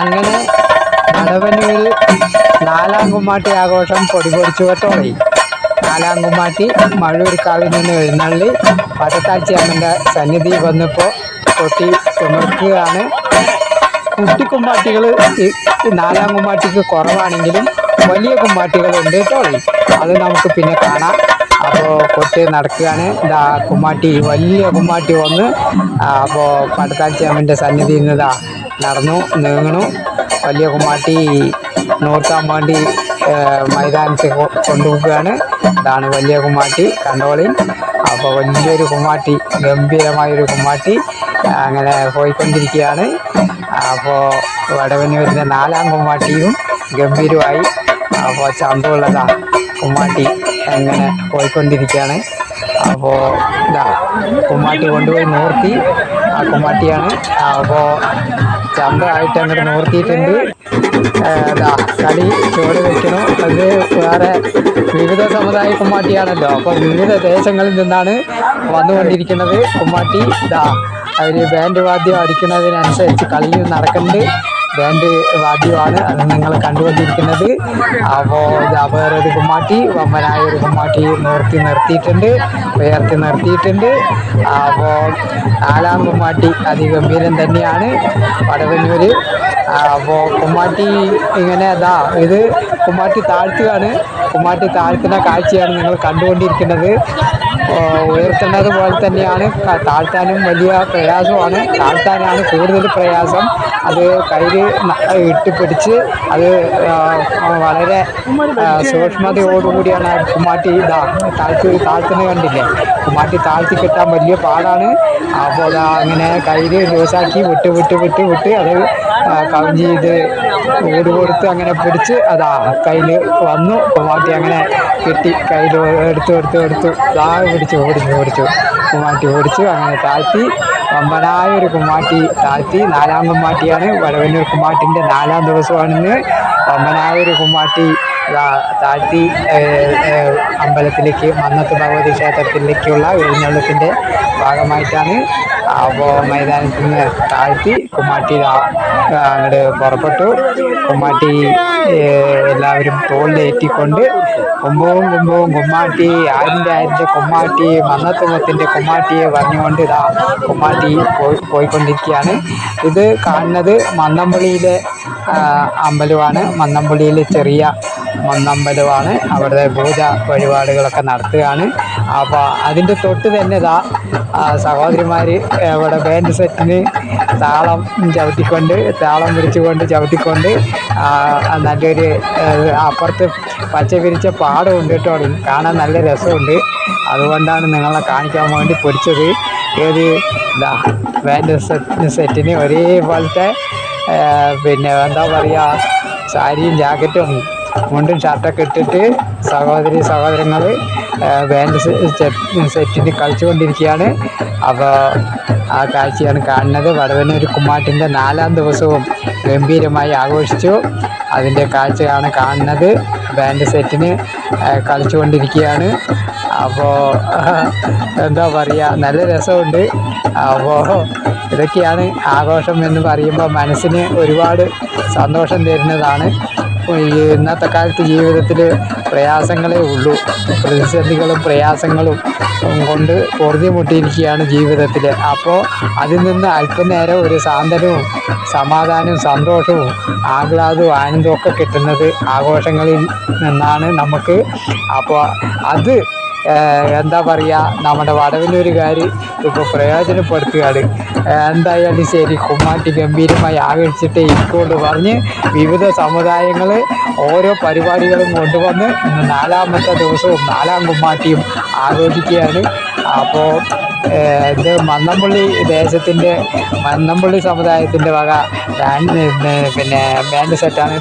അങ്ങനെ വടവന്നൂർ നാലാം കുമ്മാട്ടി ആഘോഷം പൊടിപൊടിച്ചുവട്ടോടെ. നാലാം കുമ്മാട്ടി മഴൂർക്കാവിൽ നിന്ന് എഴുന്നള്ളി പടത്താച്ചി അമ്മന്റെ സന്നിധി വന്നപ്പോൾ കൊട്ടി ചുമർക്കുകയാണ് കുട്ടിക്കുമ്മാട്ടികൾ നാലാം കുമ്മാട്ടിക്ക് കുറവാണെങ്കിലും വലിയ കുമ്മാട്ടികളുണ്ട് കേട്ടോ. അത് നമുക്ക് പിന്നെ കാണാം. അപ്പോൾ കൊട്ടി നടക്കുകയാണ്. ഇതാ കുമ്മാട്ടി വലിയ കുമ്മാട്ടി വന്ന് അപ്പോൾ പടത്താച്ചി അമ്മന്റെ സന്നിധിയിൽ നിന്ന് നടന്നു നീങ്ങണു വലിയ കുമാട്ടി നോർത്താൻ വേണ്ടി മൈതാനത്തിൽ കൊണ്ടുപോവുകയാണ്. ഇതാണ് വലിയ കുമാട്ടി കണ്ടോളിൻ. അപ്പോൾ വലിയൊരു കുമ്മാട്ടി ഗംഭീരമായൊരു കുമാട്ടി അങ്ങനെ പോയിക്കൊണ്ടിരിക്കുകയാണ്. അപ്പോൾ വടവന്നൂരിന്റെ നാലാം കുമാട്ടിയും ഗംഭീരമായി അപ്പോൾ ചന്തമുള്ളതാ കുമ്മാട്ടി അങ്ങനെ പോയിക്കൊണ്ടിരിക്കുകയാണ്. അപ്പോൾ ഇതാ കുമ്മാട്ടി കൊണ്ടുപോയി നിർത്തി ആ കുമ്മാട്ടിയാണ്. അപ്പോൾ ചന്തമായിട്ട് അങ്ങോട്ട് നോർത്തിയിട്ടുണ്ട്. അതാ കളി ചോറ് വെക്കണം അത് വേറെ വിവിധ സമുദായ കുമ്മാട്ടിയാണല്ലോ അപ്പോൾ വിവിധ ദേശങ്ങളിൽ നിന്നാണ് വന്നുകൊണ്ടിരിക്കുന്നത്. കുമ്മാട്ടി ഇതാ അവർ ബാൻഡ് വാദ്യം അടിക്കുന്നതിനനുസരിച്ച് കളിയും നടക്കുന്നുണ്ട്. ബാൻഡ് വാദ്യമാണ്. നിങ്ങൾ കണ്ടുകൊണ്ടിരിക്കുന്നത്. അപ്പോൾ വേറൊരു കുമ്മാട്ടി വമ്പനായ ഒരു കുമ്മാട്ടി നിർത്തി നിർത്തിയിട്ടുണ്ട് ഉയർത്തി നിർത്തിയിട്ടുണ്ട്. അപ്പോൾ നാലാം കുമ്മാട്ടി അതിഗംഭീരം തന്നെയാണ് വടവന്നൂര്. അപ്പോൾ കുമ്മാട്ടി ഇങ്ങനെ അതാ ഇത് കുമ്മാട്ടി താഴ്ത്തുകയാണ്. കുമ്മാട്ടി താഴ്ത്തുന്ന കാഴ്ചയാണ് നിങ്ങൾ കണ്ടുകൊണ്ടിരിക്കുന്നത്. ഉയർത്തേണ്ടത് പോലെ തന്നെയാണ്. താഴ്ത്താനും വലിയ പ്രയാസമാണ്. താഴ്ത്താനാണ് കൂടുതൽ പ്രയാസം. അത് കയ്യിൽ ഇട്ട് പിടിച്ച് അത് വളരെ സൂക്ഷ്മതയോടുകൂടിയാണ് കുമ്മാട്ടി ഇതാ താഴ്ത്തി താഴ്ത്തുന്നത് കണ്ടില്ലേ? കുമ്മാട്ടി താഴ്ത്തി കിട്ടാൻ വലിയ പാടാണ്. അപ്പോൾ അങ്ങനെ കയ്യിൽ ലൂസാക്കി വിട്ട് വിട്ട് വിട്ട് വിട്ട് അത് കവിഞ്ഞി ചെയ്ത് ഓട് കൊടുത്ത് അങ്ങനെ പിടിച്ച് അതാ കയ്യിൽ വന്നു. കുമ്മാട്ടി അങ്ങനെ കെട്ടി കയ്യിൽ എടുത്തു എടുത്തു എടുത്തു. ദാ പിടിച്ച് ഓടിച്ചു ഓടിച്ചു. കുമ്മാട്ടി ഓടിച്ചു അങ്ങനെ താഴ്ത്തി. വമ്പനായ ഒരു കുമ്മാട്ടി താഴ്ത്തി നാലാം കുമ്മാട്ടിയാണ്. വടവന്നൂർ കുമ്മാട്ടിന്റെ നാലാം ദിവസമാണിന്ന് ഒമ്പതായ ഒരു കുമ്മാട്ടി താഴ്ത്തി അമ്പലത്തിലേക്ക് മന്നത്ത് ഭഗവതി ക്ഷേത്രത്തിലേക്കുള്ള എഴുന്നള്ളത്തിന്റെ ഭാഗമായിട്ടാണ് അപ്പോൾ മൈതാനത്തിൽ നിന്ന് താഴ്ത്തി കുമ്മാട്ടി അങ്ങോട്ട് പുറപ്പെട്ടു. കുമ്മാട്ടി എല്ലാവരും തോളിലേറ്റിക്കൊണ്ട് കുമ്പവും കുമ്പവും കുമ്മാട്ടി ആരിന്റെ ആരിന്റെ കുമ്മാട്ടി മന്നത്തുമത്തിന്റെ കുമ്മാട്ടിയെ പറഞ്ഞുകൊണ്ട് ഇതാ കുമ്മാട്ടി പോയി പോയിക്കൊണ്ടിരിക്കുകയാണ്. ഇത് കാണുന്നത് മന്നമ്പള്ളിയിലെ ആ, അമ്പലമാണ്. മന്നമ്പള്ളിയിലെ ചെറിയ മന്നമ്പലമാണ് അവിടെ പൂജ വഴിപാടുകളൊക്കെ നടത്തുകയാണ്. അപ്പോൾ അതിന്റെ തൊട്ട് തന്നെ ഇതാ സഹോദരിമാർ ഇവിടെ ബാൻഡ് സെറ്റിന് താളം ചവിട്ടിക്കൊണ്ട് താളം പിടിച്ചുകൊണ്ട് ചവിട്ടിക്കൊണ്ട് നല്ലൊരു അപ്പുറത്ത് പച്ച പിരിച്ച പാടമുണ്ട് കേട്ടോ കാണാൻ നല്ല രസമുണ്ട്. അതുകൊണ്ടാണ് നിങ്ങളെ കാണിക്കാൻ വേണ്ടി പൊടിച്ചത് ഏത് ഇതാ ബാൻഡ് സെറ്റ് സെറ്റിന് ഒരേപോലത്തെ പിന്നെ എന്താ പറയുക സാരിയും ജാക്കറ്റും മുണ്ടും ഷർട്ടൊക്കെ ഇട്ടിട്ട് സഹോദരി സഹോദരങ്ങൾ ബാൻഡ് സെറ്റിന് കളിച്ചുകൊണ്ടിരിക്കുകയാണ്. അപ്പോൾ ആ കാഴ്ചയാണ് കാണുന്നത്. വടവനൂർ കുമ്മാട്ടിന്റെ നാലാം ദിവസവും ഗംഭീരമായി ആഘോഷിച്ചു. അതിന്റെ കാഴ്ചയാണ് കാണുന്നത്. ബാൻഡ് സെറ്റിന് കളിച്ചുകൊണ്ടിരിക്കുകയാണ്. അപ്പോൾ എന്താ പറയുക നല്ല രസമുണ്ട്. അപ്പോൾ ഇതൊക്കെയാണ് ആഘോഷം എന്ന് പറയുമ്പോൾ മനസ്സിന് ഒരുപാട് സന്തോഷം തരുന്നതാണ്. ഇന്നത്തെ കാലത്ത് ജീവിതത്തിൽ പ്രയാസങ്ങളേ ഉള്ളൂ. പ്രതിസന്ധികളും പ്രയാസങ്ങളും കൊണ്ട് പൊറുതി മുട്ടിയിരിക്കുകയാണ് ജീവിതത്തിൽ അപ്പോൾ അതിൽ നിന്ന് അല്പനേരം ഒരു സാന്ത്വനവും സമാധാനവും സന്തോഷവും ആഹ്ലാദവും ആനന്ദവും ഒക്കെ കിട്ടുന്നത് ആഘോഷങ്ങളിൽ നിന്നാണ് നമുക്ക്. അപ്പോൾ അത് എന്താ പറയുക നമ്മുടെ വടവന്നൂരുകാർ ഇപ്പോൾ പ്രയോജനപ്പെടുത്തുകയാണ്. എന്തായാലും ശരി കുമ്മാട്ടി ഗംഭീരമായി ആകർഷിച്ചിട്ട് ഇക്കൊണ്ട് പറഞ്ഞ് വിവിധ സമുദായങ്ങൾ ഓരോ പരിപാടികളും കൊണ്ടുവന്ന് ഇന്ന് നാലാമത്തെ ദിവസവും നാലാം കുമ്മാട്ടിയും ആഘോഷിക്കുകയാണ്. അപ്പോൾ ഇത് മന്നമ്പള്ളി ദേശത്തിന്റെ മന്നമ്പള്ളി സമുദായത്തിന്റെ വക പിന്നെ ബാൻഡ് സെറ്റാണ്.